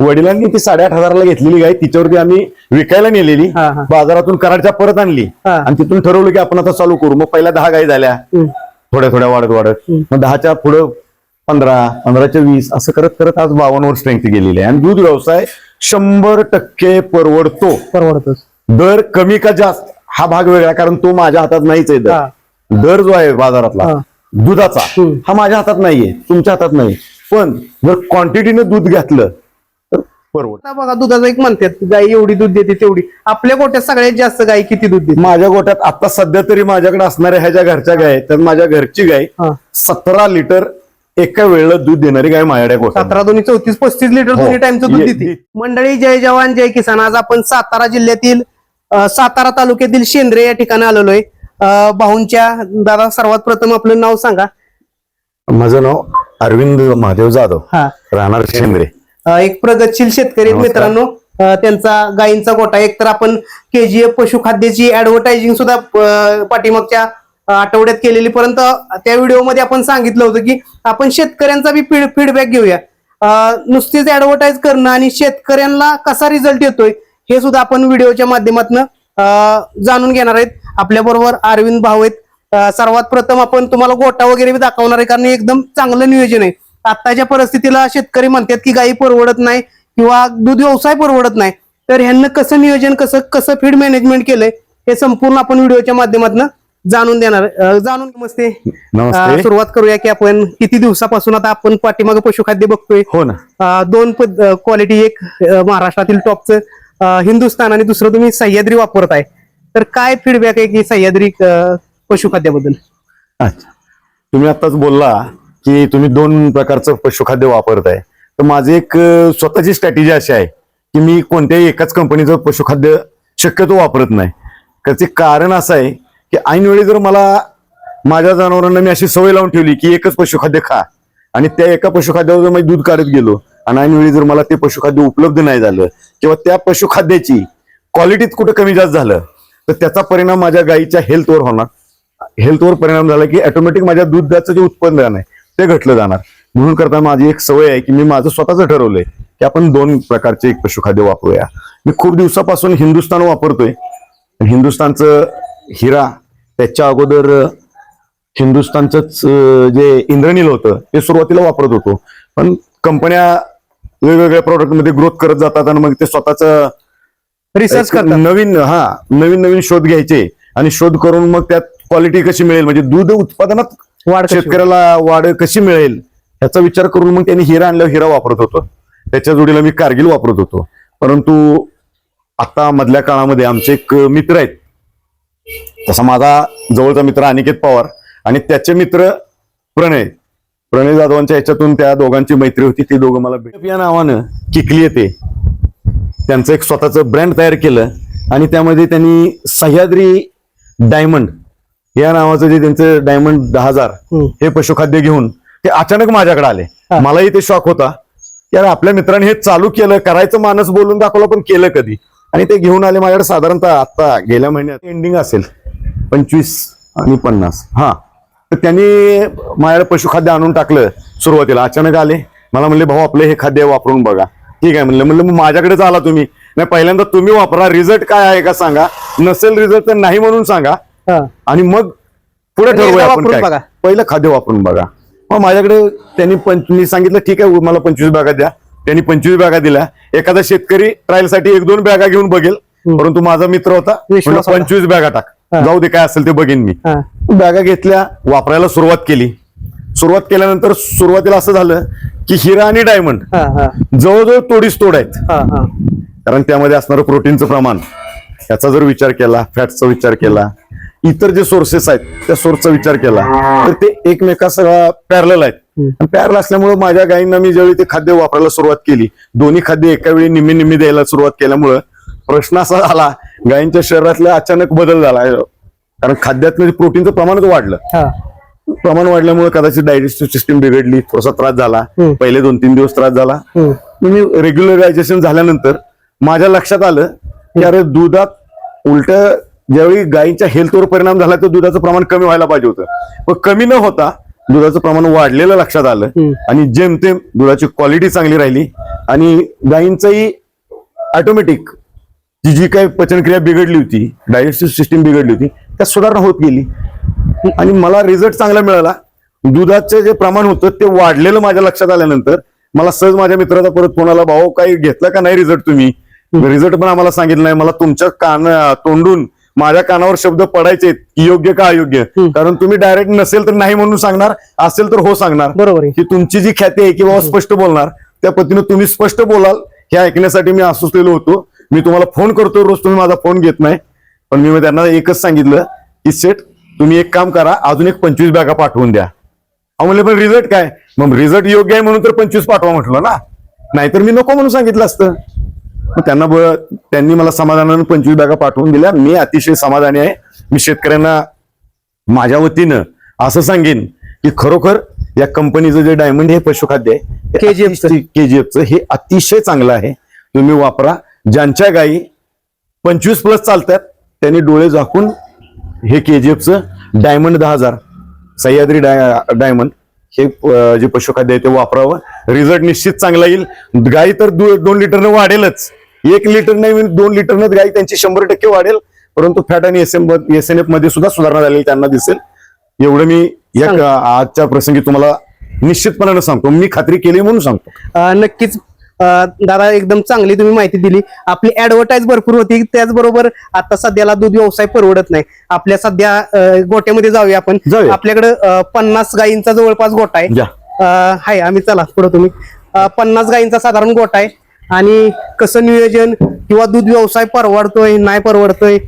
वडिलांनी ती साडेआठ हजाराला घेतलेली गाय तिच्यावरती आम्ही विकायला नेलेली हा, हा. बाजारातून कराडच्या परत आणली हा. आणि तिथून ठरवलं की आपण आता चालू करू मग पहिल्या दहा गाय झाल्या. थोड्या थोड्या वाढत वाढत मग दहाच्या पुढं पंधरा पंधराच्या वीस असं करत करत आज बावन्नवर स्ट्रेंथ गेलेली आहे आणि दूध व्यवसाय शंभर टक्के परवडतो परवडतोच दर कमी का जास्त हा भाग वेगळा कारण तो माझ्या हातात नाहीच आहे. दर दर जो आहे बाजारातला हा. दुधाचा हम्म. हा माझ्या हातात नाहीये तुमच्या हातात नाही पण जर क्वांटिटीनं दूध घेतलं आता बघा दुधाचं एक म्हणतात गाई एवढी दूध देते तेवढी. आपल्या गोट्यात सगळ्यात जास्त गाई किती दूध देते? माझ्या गोट्यात आता सध्या तरी माझ्याकडे असणाऱ्या ह्या ज्या घरच्या गाय आहेत, तर माझ्या घरची गाय हा. सतरा लिटर एका वेळेला दूध देणारी गाय माझ्या गोट्यात. सतरा दोन्ही चौतीस पस्तीस लिटर हो. दोन्ही टाइमचं दूध ये- देते. ये- मंडळी जय जवान जय किसान. आज आपण सातारा जिल्ह्यातील अ, सातारा तालुक्यातील शेंद्रे या ठिकाणी आलेलो आहे अ, भाऊंच्या दादा सर्वात प्रथम आपलं नाव सांगा. माझं नाव अरविंद महादेव जाधव. हा. राहणार शेंद्रे. एक प्रगतशील शेतकरी. मित्रांनो. त्यांचा गायींचा गोठा. एक तर आपण केजीएफ पशुखाद्याची ऍडव्हर्टायझिंग सुद्धा पाठीमागच्या आठवड्यात केलेली. परंतु त्या व्हिडिओमध्ये आपण सांगितलं होतं की आपण शेतकऱ्यांचा बी फीडबॅक घेऊया. नुसतीच ऍडव्हर्टाईज करणं आणि शेतकऱ्यांना कसा रिझल्ट येतोय हे सुद्धा आपण व्हिडिओच्या माध्यमातून जाणून घेणार आहेत. आपल्या बरोबर अरविंद भाऊ आहेत. सर्वात प्रथम आपण तुम्हाला गोटा वगैरे बी दाखवणार आहे कारण एकदम चांगलं नियोजन आहे. आताच्या परिस्थितीला शेतकरी म्हणतात की गाई परवडत नाही किंवा दूध व्यवसाय परवडत नाही. तर ह्यांना कसं नियोजन कसं कसं फीड मॅनेजमेंट केलंय हे संपूर्ण आपण व्हिडिओच्या माध्यमातून जाणून देणार आहे. जाणून नमस्ते. सुरुवात करूया की आपण किती दिवसापासून आता आपण पाठीमागे पशुखाद्य बघतोय? हो ना. दोन क्वालिटी एक महाराष्ट्रातील टॉपचं हिंदुस्थान आणि दुसरं तुम्ही सह्याद्री वापरताय. तर काय फीडबॅक आहे की सह्याद्री पशुखाद्याबद्दल? अच्छा. तुम्ही आताच बोलला की तुम्ही दोन प्रकारचं पशुखाद्य वापरताय. तर माझी एक स्वतःची स्ट्रॅटेजी अशी आहे की मी कोणत्याही एकाच कंपनीचं पशुखाद्य शक्यतो वापरत नाही. त्याचे कारण असं आहे की ऐनवेळी जर मला माझ्या जनावरांना मी अशी सवय लावून ठेवली की एकच पशुखाद्य खा आणि त्या एका पशुखाद्यावर जर मी दूध काढत गेलो आणि ऐनवेळी जर मला ते पशुखाद्य उपलब्ध नाही झालं किंवा त्या पशुखाद्याची क्वालिटीत कुठं कमी जास्त झालं तर त्याचा परिणाम माझ्या गायीच्या हेल्थवर होणार. हेल्थवर परिणाम झाला की ऑटोमॅटिक माझ्या दुधाचं जे उत्पन्न आहे ते घटलं जाणार. म्हणून करता माझी एक सवय आहे की मी माझं स्वतःच ठरवलंय की आपण दोन प्रकारचे एक पशुखाद्य वापरूया. मी खूप दिवसापासून हिंदुस्थान वापरतोय. हिंदुस्थानचं हिरा त्याच्या अगोदर हिंदुस्थानचंच जे इंद्रनील होतं ते सुरुवातीला वापरत होतो. पण कंपन्या वेगवेगळ्या product मध्ये ग्रोथ करत जातात आणि मग ते स्वतःच रिसर्च करतात. नवीन हा नवीन नवीन शोध घ्यायचे. आणि शोध करून मग त्यात क्वालिटी कशी मिळेल? म्हणजे दूध उत्पादनात वाढ कशी होईल? शेतकऱ्याला वाढ कशी मिळेल ह्याचा विचार करून मग त्यांनी हिरा आणल्यावर हिरा वापरत होतो. त्याच्या जोडीला मी कारगिल वापरत होतो. परंतु आता मधल्या काळामध्ये आमचे एक मित्र आहेत. तसा माझा जवळचा मित्र अनिकेत पवार आणि त्याचे मित्र प्रणय. प्रणय जाधवांच्या ह्याच्यातून त्या दोघांची मैत्री होती. ती दोघं मला भेट या नावानं किकली येते. त्यांचं एक स्वतःचं ब्रँड तयार केलं आणि त्यामध्ये त्यांनी सह्याद्री डायमंड या नावाचं जे त्यांचं डायमंड दहा हजार. हे पशुखाद्य घेऊन ते अचानक माझ्याकडे आले. मलाही ते शॉक होता. की यार आपल्या मित्रांनी हे चालू केलं करायचं मानस बोलून दाखवलं पण केलं कधी? आणि ते घेऊन आले माझ्याकडे साधारणतः आता गेल्या महिन्यात. एंडिंग असेल. पंचवीस आणि पन्नास. हा. तर त्यांनी माझ्याकडे पशुखाद्य आणून टाकलं सुरुवातीला. अचानक आले. मला म्हणले भाऊ आपलं हे खाद्य वापरून बघा. ठीक आहे म्हणलं म्हणलं मग माझ्याकडेच आला तुम्ही. नाही पहिल्यांदा तुम्ही वापरा. रिझल्ट काय आहे का सांगा. नसेल रिझल्ट तर नाही म्हणून सांगा. आणि मग पुढे ठरवूया एकदा आपण वापरून काय बघा. पहिलं खाद्य वापरून बघा मग माझ्याकडे त्यांनी पंच मी सांगितलं ठीक आहे मला पंचवीस बॅगा द्या त्यांनी पंचवीस बॅगा दिल्या एखादा शेतकरी ट्रायलसाठी एक दोन बॅगा घेऊन बघेल परंतु माझा मित्र होता विश्वास म्हणलं, होता. पंचवीस बॅगा टाक. जाऊ दे काय असेल ते बघेन मी हा. बॅगा घेतल्या वापरायला सुरुवात केली सुरुवात केल्यानंतर सुरुवातीला असं झालं की हिरा आणि डायमंड हा, हा. जवळजवळ तोडीस तोड आहेत हा, हा. कारण त्यामध्ये असणारं प्रोटीनचं प्रमाण याचा जर विचार केला फॅटचा विचार केला इतर जे सोर्सेस आहेत त्या सोर्सचा विचार केला. तर ते एकमेका सगळा पॅरल आहेत. पॅरल असल्यामुळे माझ्या गायींना मी ज्यावेळी ते खाद्य वापरायला सुरुवात केली दोन्ही खाद्य एका वेळी निम्मी निम्मी द्यायला सुरुवात केल्यामुळं प्रश्न असा झाला गायींच्या शरीरातला अचानक बदल झाला. कारण खाद्यात प्रोटीनचं प्रमाणच वाढलं. प्रमाण वाढल्यामुळे कदाचित डायजेस्टिव्ह सिस्टीम बिघडली थोडासा त्रास झाला. पहिले दोन तीन दिवस त्रास झाला. मी रेग्युलरायझेशन झाल्यानंतर माझ्या लक्षात आलं की अरे दुधात उलट ज्यावेळी गायीच्या हेल्थवर परिणाम झाला तर दुधाचं प्रमाण कमी व्हायला पाहिजे होतं. पण कमी न होता दुधाचं प्रमाण वाढलेलं लक्षात आलं. आणि जेमतेम दुधाची क्वालिटी चांगली राहिली आणि गायींचंही ऑटोमॅटिक जी जी काही पचनक्रिया बिघडली होती डायजेस्टिव्ह सिस्टीम बिघडली होती त्यात सुधारणा होत गेली. आणि मला रिझल्ट चांगला मिळाला. दुधाचं जे प्रमाण होतं ते वाढलेलं माझ्या लक्षात आल्यानंतर मला सहज माझ्या मित्राचा परत फोन आला भाऊ काही घेतला का नाही रिझल्ट तुम्ही? रिझल्ट पण आम्हाला सांगितलं नाही. मला तुमच्या कान तोंडून माझ्या कानावर शब्द पडायचे की योग्य का अयोग्य. कारण तुम्ही डायरेक्ट नसेल तर नाही म्हणून सांगणार असेल तर हो सांगणार. बरोबर की तुमची जी ख्याती आहे की बाबा स्पष्ट बोलणार त्या पद्धतीने तुम्ही स्पष्ट बोलाल हे ऐकण्यासाठी मी असुसलेलो होतो. मी तुम्हाला फोन करतो रोज तुम्ही माझा फोन घेत नाही. पण मी त्यांना एकच सांगितलं की सेठ तुम्ही एक काम करा अजून एक पंचवीस बॅगा पाठवून द्या. म्हणले पण रिझल्ट काय? मग रिझल्ट योग्य आहे म्हणून तर पंचवीस पाठवा म्हटलं ना. नाहीतर मी नको म्हणून सांगितलं असतं. त्यांना त्यांनी मला समाधानानं पंचवीस बॅगा पाठवून दिल्या. मी अतिशय समाधानी आहे. मी शेतकऱ्यांना माझ्या वतीनं असं सांगेन की खरोखर या कंपनीचं जे डायमंड हे पशुखाद्य आहे KGF चं. केजीएफचं हे अतिशय चांगलं आहे. तुम्ही वापरा. ज्यांच्या गायी पंचवीस प्लस चालतात त्यांनी डोळे झाकून हे केजीएफचं डायमंड दहा हजार सह्याद्री डाय डायमंड हे जे पशुखाद्य आहे ते वापरावं. रिझल्ट निश्चित चांगला येईल. गाई तर दोन लिटरनं वाढेलच. एक लिटर नाही दोन लिटरनं गाई त्यांची शंभर टक्के वाढेल. परंतु फॅट आणि एस एम एस एन एफमध्ये सुद्धा सुधारणा झालेली त्यांना दिसेल. एवढं मी या. आजच्या प्रसंगी तुम्हाला निश्चितपणानं सांगतो. मी खात्री केली म्हणून सांगतो. नक्कीच. दादा एकदम चांगली तुम्ही माहिती दिली. आपली ऍडव्हर्टाईज भरपूर होती. त्याचबरोबर आता सध्याला दूध व्यवसाय परवडत नाही. आपल्या सध्या गोट्यामध्ये जाऊया आपण. आपल्याकडे पन्नास गायींचा जवळपास गोटा आहे. हाय आम्ही चला. पुढे तुम्ही. पन्नास गायींचा साधारण गोटा आहे. आणि कसं नियोजन किंवा दूध व्यवसाय परवडतोय नाही परवडतोय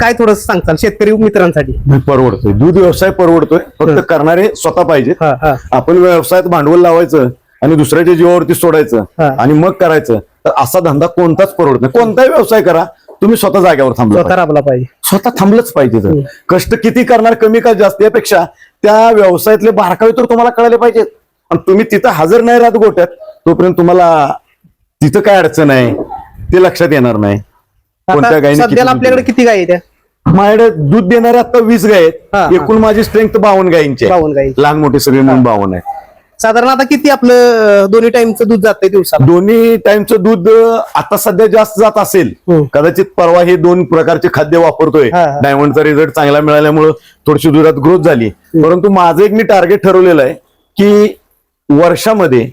काय थोडं सांगताल शेतकरी मित्रांसाठी? परवडतोय. दूध व्यवसाय परवडतोय. फक्त. करणारे स्वतः पाहिजे आपण व्यवसायात भांडवल लावायचं आणि दुसऱ्याच्या जीवावरती सोडायचं. आणि मग करायचं तर असा धंदा कोणताच परवडत नाही. कोणताही व्यवसाय करा तुम्ही स्वतः जागेवर थांबला पाहिजे. स्वतः थांबलंच पाहिजे. कष्ट किती करणार कमी का जास्त यापेक्षा त्या व्यवसायातले बारकावे तर तुम्हाला कळायला पाहिजेत. आणि तुम्ही तिथं हजर नाही राहत गोट्यात तोपर्यंत तुम्हाला तिथं काय अडचण आहे? ते लक्षात येणार नाही. कोणत्या आता गायीने किती सध्याला दूध आपल्याकडे किती गायी. माझ्याकडे दूध देणारे आता वीस गाय हा, आहेत. हा. एकूण माझी स्ट्रेंथ बावन्न गायींची आहे. बावन्न गायी लहान मोठे सगळे म्हणून बावन्न आहे. साधारण आता किती आपलं अं, दोन्ही टाइमचं दूध जातंय दिवसाला? दोन्ही टाइमचं दूध अं, आता सध्या जास्त जात असेल. हम्म. कदाचित परवा हे दोन प्रकारचे खाद्य वापरतोय. हा, हा. डायमंडचा रिझल्ट चांगला मिळाल्यामुळं थोडीशी दुधात ग्रोथ झाली. परंतु माझं एक मी टार्गेट ठरवलेलं आहे की वर्षामध्ये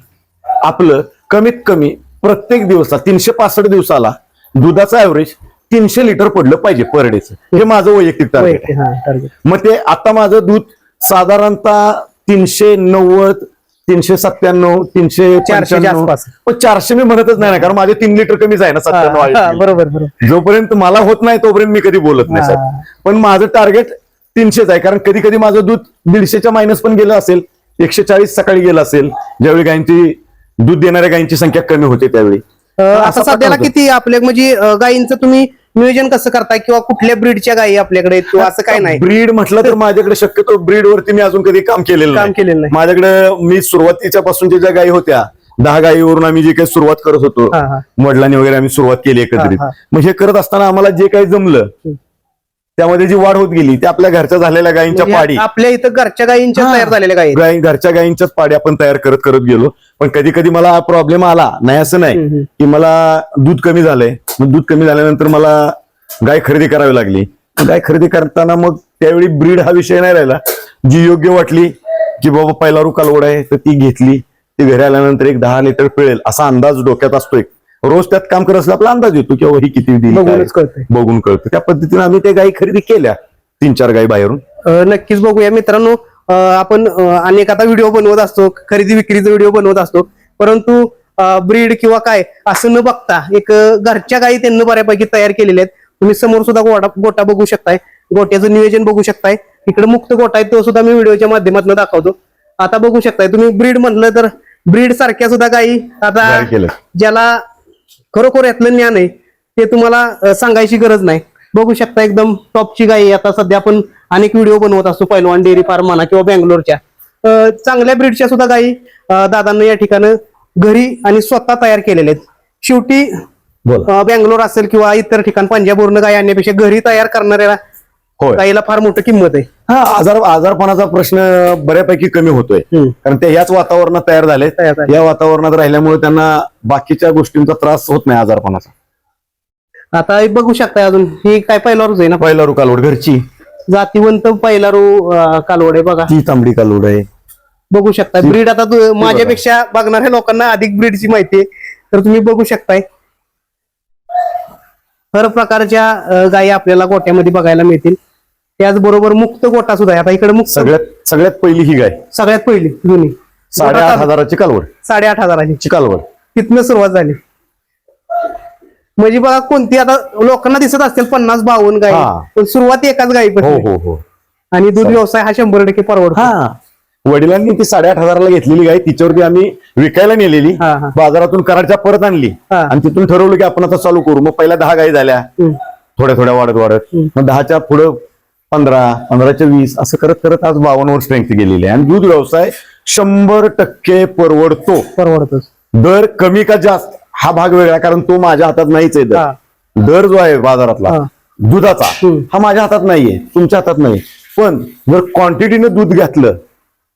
आपलं कमीत कमी प्रत्येक दिवसा तीनशे पासष्ट दिवसाला दुधाचा ऍव्हरेज तीनशे लिटर पडलं पाहिजे पर डेचं हे माझं वैयक्तिक टार्गेट आहे. मग ते आता माझं दूध साधारणतः तीनशे नव्वद तीनशे सत्त्याण्णव तीनशे चारशेच्या पंच्याण्णव. आसपास. पण चारशे मी म्हणतच नाही ना कारण माझे तीन लिटर कमीच आहे ना हा, सत्त्याण्णव हा, आहे. बरोबर बरोबर जोपर्यंत मला होत नाही तोपर्यंत मी कधी बोलत नाही हा. साहेब पण माझं टार्गेट तीनशेच आहे कारण कधी कधी माझं दूध दीडशेच्या मायनस पण गेलं असेल एकशे चाळीस सकाळी गेलं असेल ज्यावेळी गायींची दूध देणाऱ्या गायींची संख्या कमी होते त्यावेळी आता असा सध्याला. किती आपल्या म्हणजे गायींचं तुम्ही नियोजन कसं करताय किंवा कुठल्या ब्रीडच्या गायी आपल्याकडे किंवा असं काय नाही ब्रीड म्हटलं तर माझ्याकडे शक्यतो ब्रीड वरती मी अजून कधी काम केलेलं काम केलेलं नाही माझ्याकडे मी सुरुवातीच्या पासूनच्या ज्या गायी होत्या दहा गायीवरून आम्ही जे काही सुरुवात करत होतो. वडिलांनी वगैरे आम्ही सुरुवात केली एकत्रित. मग हे करत असताना आम्हाला जे काही जमलं. त्यामध्ये जी वाढ होत गेली ते आपल्या घरच्या झालेल्या गायींच्या म्हणजे पाडी. आपल्या इथं घरच्या गायींच्या. तयार झालेल्या गायी. गायी घरच्या गायींच्याच पाडी आपण तयार करत करत गेलो. पण कधी कधी मला प्रॉब्लेम आला. नाही असं नाही. की मला दूध कमी झालंय. मग दूध कमी झाल्यानंतर मला गाय खरेदी करावी लागली. गाय खरेदी करताना मग त्यावेळी ब्रीड हा विषय नाही राहिला. जी योग्य वाटली की बाबा पहिला रू कालवड आहे तर ती घेतली. ती घरी आल्यानंतर एक दहा लिटर पिळेल असा अंदाज डोक्यात असतो एक रोज त्यात काम करत असलं आपला अंदाज येतो की बाबा ही किती दिली काय. बघूनच कळतंय. बघून कळतं त्या पद्धतीने आम्ही त्या गायी खरेदी केल्या तीन चार गायी बाहेरून. अं, नक्कीच बघूया. मित्रांनो अं, आपण अं, अनेक आता व्हिडिओ बनवत असतो खरेदी विक्रीचा व्हिडिओ बनवत असतो. परंतु ब्रीड किंवा काय असं न बघता एक अं, घरच्या गायी त्यांनी बऱ्यापैकी तयार केलेल्या आहेत. तुम्ही समोर सुद्धा गोटा गोटा बघू शकताय. गोट्याचं नियोजन बघू शकताय. इकडे मुक्त गोटा आहे तो सुद्धा मी व्हिडिओच्या माध्यमातून दाखवतो. आता बघू शकताय तुम्ही ब्रीड म्हटलं तर ब्रीड सारख्या सुद्धा गायी आता तयार केलं ज्याला खरोखर यातलं ज्ञान आहे ते तुम्हाला सांगायची गरज नाही. बघू शकता एकदम टॉपची गाय आहे. आता सध्या आपण अनेक व्हिडिओ बनवत असतो पहिलवान डेअरी फार्म म्हणा किंवा बेंगलोरच्या. चांगल्या ब्रीडच्या सुद्धा गायी अं, दादांना या ठिकाणी घरी आणि स्वतः तयार केलेल्या आहेत. शेवटी बेंगलोर असेल किंवा इतर ठिकाण पंजाबवरून गाय आणण्यापेक्षा घरी तयार करणाऱ्या गायीला फार मोठी किंमत आहे. हा आजार आजारपणाचा प्रश्न बऱ्यापैकी कमी होतोय. कारण ते याच वातावरणात तयार झाले. या वातावरणात राहिल्यामुळे त्यांना बाकीच्या गोष्टींचा त्रास होत नाही आजारपणाचा. आता हे बघू शकता अजून ही काय पहिल्यावरच आहे ना? पहिला रू कालवड घरची. जातीवंत पहिलारू अं, कालवड आहे बघा. ती तांबडी कालवड आहे. बघू शकता ब्रीड आता तू- माझ्यापेक्षा बघणाऱ्या लोकांना अधिक ब्रीडची माहिती आहे. तर तुम्ही बघू शकताय. हर प्रकारच्या अं, गायी आपल्याला गोट्यामध्ये बघायला मिळतील. त्याचबरोबर मुक्त गोटा सुद्धा आता इकडे मुक्त सगळ्यात सगळ्यात पहिली ही गाय. सगळ्यात पहिली जुनी. साडेआठ हजाराची कालवड. साडेआठ हजाराची. ची कालवड. तिथनं सुरुवात झाली. म्हणजे बघा कोणती आता लोकांना दिसत असतील पन्नास बावन्न हा. पण सुरुवात एकाच गाई हो हो हो. आणि दूध व्यवसाय हा शंभर टक्के परवडतो. हा. वडिलांनी ती साडेआठ हजाराला घेतलेली गाय तिच्यावरती आम्ही विकायला नेलेली. बाजारातून कराडच्या परत आणली. आणि तिथून ठरवलं की आपण आता चालू करू. मग पहिल्या दहा गायी झाल्या. थोड्या थोड्या वाढत वाढत. मग दहाच्या पुढं पंधरा पंधराच्या वीस असं करत करत आज बावन्नवर स्ट्रेंथ गेलेली आहे. आणि दूध व्यवसाय शंभर टक्के परवडतो. परवडतोच. दर कमी का जास्त? हा भाग वेगळा कारण तो माझ्या हातात नाहीच आहे. दर. दर जो आहे बाजारातला. दुधाचा. हा माझ्या हातात नाहीये तुमच्या हातात नाही पण जर क्वांटिटीनं दूध घेतलं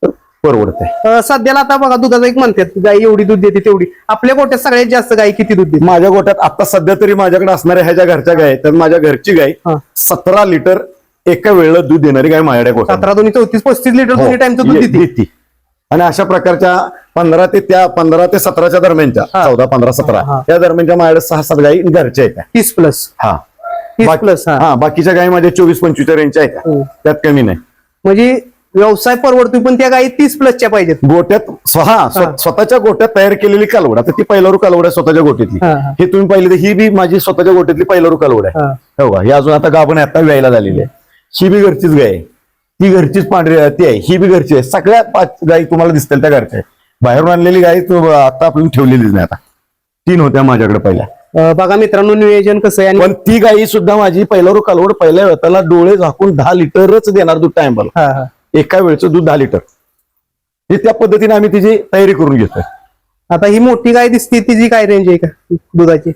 तर परवडत आहे सध्याला आता बघा दुधाचं एक म्हणतात गाई एवढी दूध देते तेवढी. आपल्या गोट्यात सगळ्यात जास्त गाई किती दूध देते? माझ्या गोट्यात आता सध्या तरी माझ्याकडे असणाऱ्या ह्याच्या घरच्या गाय तर माझ्या घरची गाय. सतरा लिटर एका वेळेला दूध देणारी गाय माझ्याकडे गोठ्यात सतरा दोन्ही चौतीस पस्तीस लिटर दोन्ही टाइमचं दूध हो, देते. देते. आणि अशा प्रकारच्या पंधरा ते त्या पंधरा ते सतराच्या दरम्यानच्या हा. चौदा पंधरा सतरा हा. त्या दरम्यानच्या माझ्याकडे सहा सात गायी घरच्या आहेत तीस प्लस हा. तीस बाकी- प्लस हा. हा बाकीच्या गायी माझ्या चोवीस पंचवीसच्या रेंजच्या आहेत हम्म. त्यात कमी नाही. म्हणजे व्यवसाय परवडतोय पण त्या गाई तीस प्लसच्या पाहिजेत. गोट्यात हा, स्व- स्वतःच्या गोट्यात तयार केलेली कालवड. आता ती पहिलारू कालवड आहे स्वतःच्या गोट्यातली हा, हा. हे तुम्ही पाहिली तर ही बी माझी स्वतःच्या गोट्यातली पहिलारू कालवड आहे. हा. हो का? ही अजून आता गाभण आहे आता व्यायला झालेली आहे. ही बी घरचीच गाय ती घरचीच पांढरी आहे, ती आहे. ही बी घरची आहे. सगळ्या पाच गायी तुम्हाला दिसतील त्या घरच्या. बाहेरून आणलेली गाय तो आता आपण ठेवलेलीच नाही आता. तीन होत्या माझ्याकडे पहिल्या. बघा मित्रांनो नियोजन कसं आहे आणि पण ती गायी सुद्धा माझी पहिल्यावर कालवड पहिल्या वेळेला डोळे झाकून दहा लिटरच देणार दूध टाइमला हा, हा. एका वेळचं दूध दहा लिटर. हे त्या पद्धतीने आम्ही तिची तयारी करून घेतोय. आता ही मोठी गाय दिसते तिची काय रेंज आहे का दुधाची?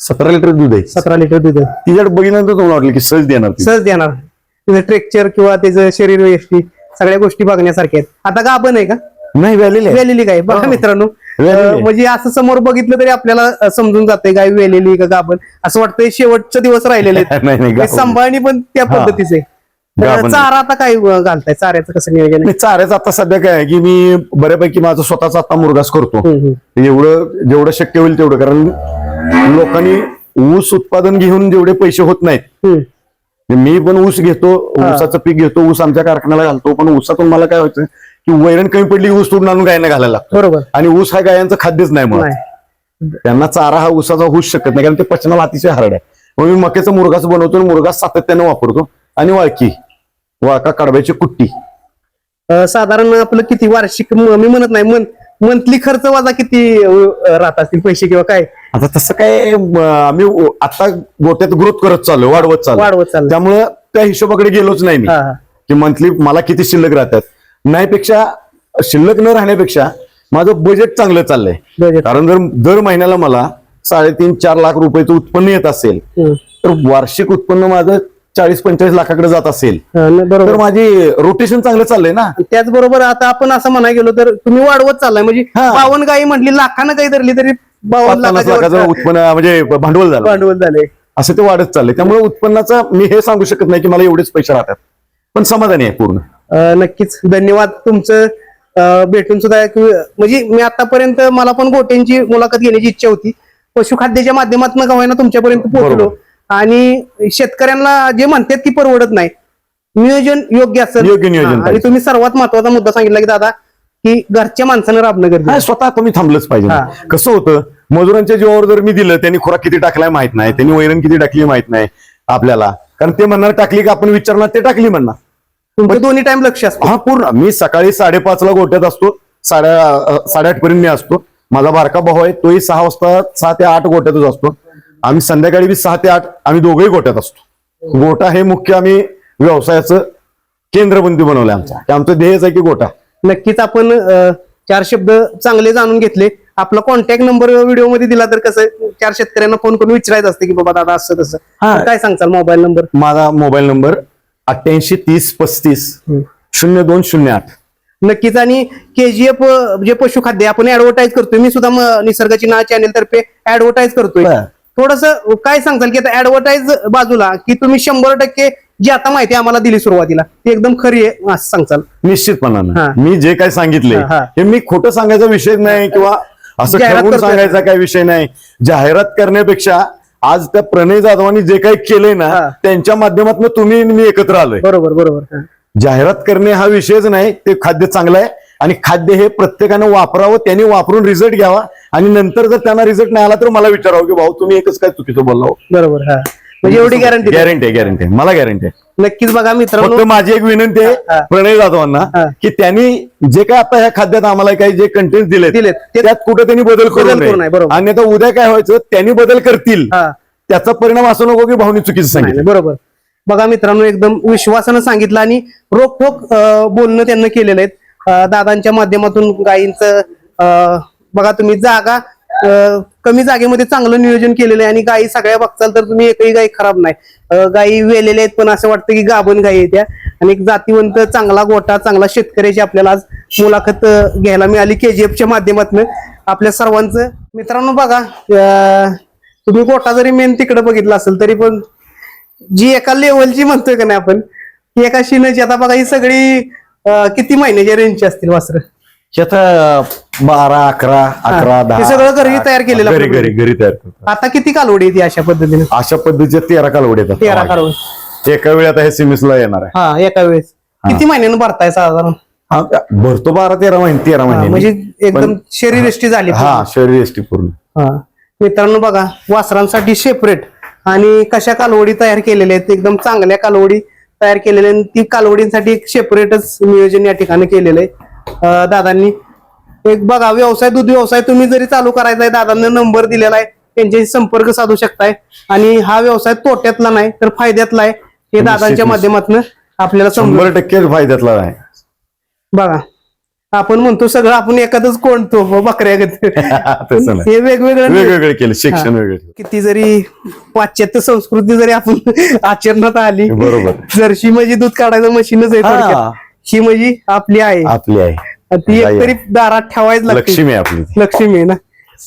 सतरा लिटर दूध आहे सतरा लिटर दूध आहे. तिच्याकडे बघितल्यानंतर तुम्हाला वाटलं की सहज देणार ती. सहज देणार तिचं ट्रेक्चर किंवा त्याचं शरीर व्यष्टी सगळ्या गोष्टी बघण्यासारख्या आहेत आता गाभण आहे का नाही वेलेली आहे. वेलेली गाय बघा हो. मित्रांनो वेलेली आहे. अं, म्हणजे असं समोर बघितलं तरी आपल्याला अं, समजून जाते गाय वेलेली का गाभण असं वाटतंय शेवटचे दिवस राहिलेले आहेत. नाही नाही गाभण. सांभाळणी पण त्या हा. पद्धतीचे. गाभण. चारा आता काय अं, घालताय चाऱ्याचं कसं नियोजन आहे नाही, चाऱ्याचं आता सध्या काय आहे की मी बऱ्यापैकी माझं स्वतःचा आता मुरगास करतो हम्म, हम्म. एवढं जेवढं शक्य होईल तेवढं कारण लोकांनी ऊस उत्पादन घेऊन जेवढे पैसे होत नाहीत हम्म. मी पण ऊस घेतो ऊसाचं पीक घेतो ऊस आमच्या कारखान्याला घालतो पण ऊसातून मला काय व्हायचं की वैरण कमी पडली ऊस तोडून आणून गायला घालायला लागतो. बरोबर. आणि ऊस हा गायांचं खाद्यच नाही नाही. त्यांना चारा हा ऊसाचा होऊच शकत नाही कारण ते पचनाला अतिशय हार्ड आहे. मग मी मक्याचा मुरगास बनवतो आणि मुरगास सातत्याने वापरतो. आणि वाळकी वाळका कडब्याची कुट्टी. साधारण आपलं किती वार्षिक म- म्हणत नाही मंथली खर्च वाजा किती अं, राहत असतील पैसे किंवा काय आता तसं काय म, आम्ही आता गोट्यात ग्रोथ करत चाललो वाढवत चाललो वाढवत चाललं त्यामुळं त्या हिशोबाकडे गेलोच नाही मी हा, हा. की मंथली मला किती शिल्लक राहतात नाहीपेक्षा शिल्लक न राहण्यापेक्षा माझं बजेट चांगलं चाललंय. कारण जर दर महिन्याला मला साडेतीन चार लाख रुपयाचं उत्पन्न येत असेल हम्म. तर वार्षिक उत्पन्न माझं चाळीस पंचेचाळीस लाखाकडे जात असेल न- बरोबर. तर माझी रोटेशन चांगलं चाललंय ना? त्याचबरोबर आता आपण असं म्हणाय गेलो तर तुम्ही वाढवत चाललाय. म्हणजे हा. बावन्न गाई म्हटली लाखानं काही धरली तरी पाच बावन्न पन्नास लाखाच्या लाखाचं उत्पन्न म्हणजे भांडवल झालं. भांडवल झाले असं ते वाढत चाललंय. त्यामुळे उत्पन्नाचा मी हे सांगू शकत नाही की मला एवढेच पैसे राहतात. पण समाधानी आहे पूर्ण. अं, नक्कीच. धन्यवाद तुमचं. अं, भेटून सुद्धा एक- म्हणजे मी आतापर्यंत मला पण गोट्यांची मुलाखत घेण्याची इच्छा होती. पशुखाद्याच्या माध्यमातून का होईना तुमच्यापर्यंत पोहोचलो. बरोबर. आणि शेतकऱ्यांना जे म्हणतात की परवडत नाही नियोजन योग्य असेल योग्य नियोजन आणि पाहिजे. तुम्ही सर्वात महत्त्वाचा मुद्दा सांगितला की दादा की घरच्या माणसानं राबणं गरजेचं हा आहे. स्वतः तुम्ही थांबलंच पाहिजे. हा. कसं होतं मजुरांच्या जीवावर जर मी दिलं त्यांनी खुराक किती टाकलाय माहीत नाही त्यांनी वैरण किती टाकली माहीत नाही आपल्याला कारण ते म्हणणार टाकली का आपण विचारणार ते टाकली म्हणणार तुमचं दोन्ही टाइम लक्ष असतं हा पूर्ण मी सकाळी साडेपाच ला गोट्यात असतो साडे साडेआठ पर्यंत मी असतो माझा बारका भाऊ आहे तोही सहा वाजता सहा ते आठ गोट्यातच असतो आम्ही संध्याकाळी बी सहा ते आठ आम्ही दोघंही गोट्यात असतो. गोटा हे मुख्य आम्ही व्यवसायाचं केंद्रबिंदू बनवलं आमचा ते आमचं ध्येयच आहे की गोटा. नक्कीच आपण चार शब्द चांगले जाणून घेतले. आपला कॉन्टॅक्ट नंबर व्हिडिओमध्ये दिला तर कसं चार शेतकऱ्यांना फोन करून विचारायचं असते की बाबा दादा असं तसं. काय सांगचाल मोबाईल नंबर माझा मोबाईल नंबर अठ्ठ्याऐंशी तीस पस्तीस. शून्य दोन शून्य आठ. नक्कीच. आणि केजीएफ जे पशुखाद्य आपण ऍडव्हर्टाईज करतोय. मी सुद्धा निसर्गाची ना चॅनेल तर्फे ऍडव्हर्टाईज करतोय. थोडस काय सांगताल की आता ऍडव्हर्टाईज बाजूला की तुम्ही शंभर टक्के जी आता माहिती आम्हाला दिली सुरुवातीला ती एकदम खरी आहे असं सांगताल. निश्चितपणानं मी जे काय सांगितले हा, मी खोटं सांगायचा विषय नाही किंवा असं ठरवून. सांगायचा काही विषय नाही जाहिरात करण्यापेक्षा आज त्या प्रणय जाधवांनी जे काही केलंय ना. त्यांच्या माध्यमातून तुम्ही मी एकत्र आलोय बरोबर बरोबर. जाहिरात करणे हा विषयच नाही ते खाद्य चांगलं आहे आणि खाद्य हे प्रत्येकानं वापरावं त्यांनी वापरून रिझल्ट घ्यावा आणि नंतर जर त्यांना रिझल्ट नाही आला तर मला विचारावं की भाऊ तुम्ही एकच काय चुकीचं बोलला हो? बरोबर हा. म्हणजे एवढी गॅरंटी गॅरंटी आहे गॅरंटी आहे. मला गॅरंटी आहे. नक्कीच बघा मित्रांनो. फक्त माझी एक विनंती हा. आहे प्रणय जाधवांना हा. की त्यांनी जे काय आता ह्या खाद्यात आम्हाला काही जे कंटेंट दिले दिलेत, ते- त्यात कुठे त्यांनी बदल बदल करू नये, नये बरोबर. आणि आता उद्या काय व्हायचं त्यांनी बदल करतील. हा. त्याचा परिणाम असं नको की भाऊनी चुकीचं सांगितलं. नाही, बरोबर. बघा मित्रांनो एकदम विश्वासानं सांगितलं आणि रोखोक अं, बोलणं त्यांना केलेलं आहे अं, दादांच्या माध्यमातून गायींचं अं, बघा तुम्ही जागा कमी जागेमध्ये चांगलं नियोजन केलेलं आहे आणि गायी सगळ्या बघचाल तर तुम्ही एकही गायी खराब नाही. गायी वेलेल्या आहेत पण असं वाटतं की गाभण गायी आहेत त्या. आणि एक जातीवंत चांगला गोटा चांगला शेतकऱ्याची आपल्याला आज मुलाखत घ्यायला मिळाली केजीएफच्या माध्यमातून. आपल्या सर्वांचं मित्रांनो बघा तुम्ही गोटा जरी मेन तिकडे बघितला असेल तरी पण जी एका लेवलची म्हणतोय का नाही आपण ती एका शिनची आता बघा ही सगळी किती महिन्याच्या रेंजची असतील वासर? बारा अकरा अकरा हा. दहा सगळं घरी तयार केलेलं घरी घरी घरी तयार करतात आता किती कालवडी येते अशा पद्धतीने? अशा पद्धतीचे तेरा कालवड तेरा येतात कालवडी एका वेळी आता हे सिमिसला येणार आहे. हा एका वेळेस. किती महिन्यानं भरताय साधारण? हा, भरतो बारा तेरा महिने तेरा हा, महिने. म्हणजे एकदम शरीरयष्टी झाली हा शरीर एसटी पूर्ण. हा. मित्रांनो बघा वासरांसाठी सेपरेट आणि कशा कालवडी तयार केलेल्या आहेत? एकदम चांगल्या कालवडी तयार केलेल्या आहेत. ती कालवडींसाठी एक सेपरेटच नियोजन या ठिकाणी केलेलं आहे. दादांनी. एक बघा व्यवसाय दूध व्यवसाय तुम्ही जरी चालू करायचा आहे दादांना नंबर दिलेला आहे. त्यांच्याशी संपर्क साधू शकताय. आणि हा व्यवसाय तोट्यातला नाही तर फायद्यातला आहे. हे दादांच्या माध्यमातून आपल्याला शंभर टक्के फायद्यातला आहे. बघा आपण म्हणतो सगळं आपण एखादच कोणतो बकऱ्यागत नाही. हे वेगवेगळं वेगवेगळे केले शिक्षण वेगळे किती जरी पाश्चात्य संस्कृती जरी आपण आचरणात आली बरोबर. जर्शी म्हणजे दूध काढायचं मशीनच आहे हा. म्हणजे आपली आहे. आपली आहे. ती एक तरी दारात ठेवायच लागते. लक्ष्मी आहे आपली. लक्ष्मी आहे ना?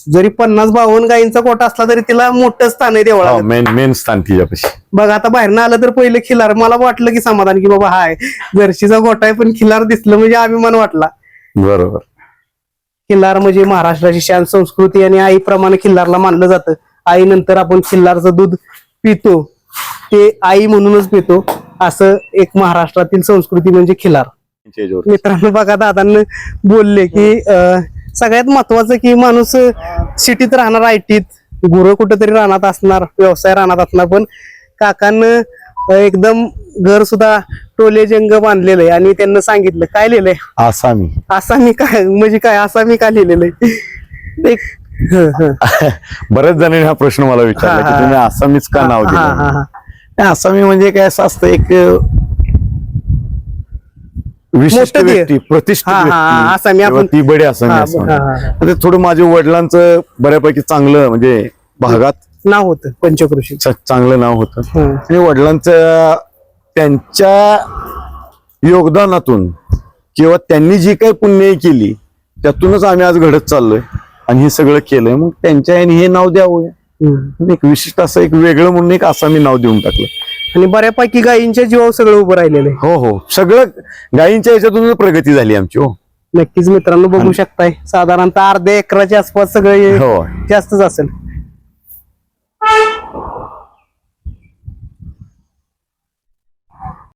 जरी पन्नास बावन्न गायींचा कोटा असला तरी तिला मोठं स्थान आहे देवळा मेन मेन स्थान तिच्यापाशी. बघा आता बाहेरनं आलं तर पहिलं खिलार. मला वाटलं की समाधान की बाबा हाय. जर्शीचा गोटा आहे पण खिलार दिसलं म्हणजे अभिमान वाटला. बरोबर. खिल्लार म्हणजे महाराष्ट्राची शान संस्कृती आणि आईप्रमाणे खिल्लारला मानलं जातं. आई नंतर आपण खिल्लारचं दूध पितो. ते आई म्हणूनच पितो. असं एक महाराष्ट्रातील संस्कृती म्हणजे खिल्लार त्याच्यावर. मित्रांनो बघा दादांना बोलले की सगळ्यात महत्वाचं की माणूस सिटीत राहणार आयटीत गुरं कुठेतरी राहणार असणार व्यवसाय राहणार असणार पण काकांना एकदम घर सुद्धा टोले जंग बांधलेलं आहे आणि त्यांना सांगितलं. काय लिहिलंय? आसामी. आसामी काय? म्हणजे काय? आसामी का लिहिलेलं आहे. बऱ्याच जणांनी हा प्रश्न मला विचारला की. तुम्ही आसामीच का नाव. दिलं? आसामी म्हणजे काय असं असतं एक विशिष्ट मोठं. व्यक्ती प्रतिष्ठित हा, हा, हा, व्यक्ती आसामी किंवा आपण- ती बडी आसामी हा, असं हा, हा, हा. ते थोडं माझ्या वडिलांचं बऱ्यापैकी चांगलं म्हणजे भागात नाव होतं पंचकृषी च- चांगलं नाव होतं. आणि वडिलांचं त्यांच्या योगदानातून किंवा त्यांनी जी काही पुण्य केली त्यातूनच आम्ही आज घडत चाललोय आणि हे सगळं केलंय मग त्यांच्या हे नाव द्यावं. एक विशिष्ट असं एक वेगळं म्हणून एक आसामी नाव देऊन टाकलं आणि बऱ्यापैकी गायींच्या जीवावर सगळं उभं राहिलेलं आहे. हो हो. सगळं गायींच्या याच्यातून प्रगती झाली आमची हो. नक्कीच मित्रांनो बघू शकताय. साधारणतः अर्ध्या एकराच्या आसपास सगळं हे हो जास्तच असेल.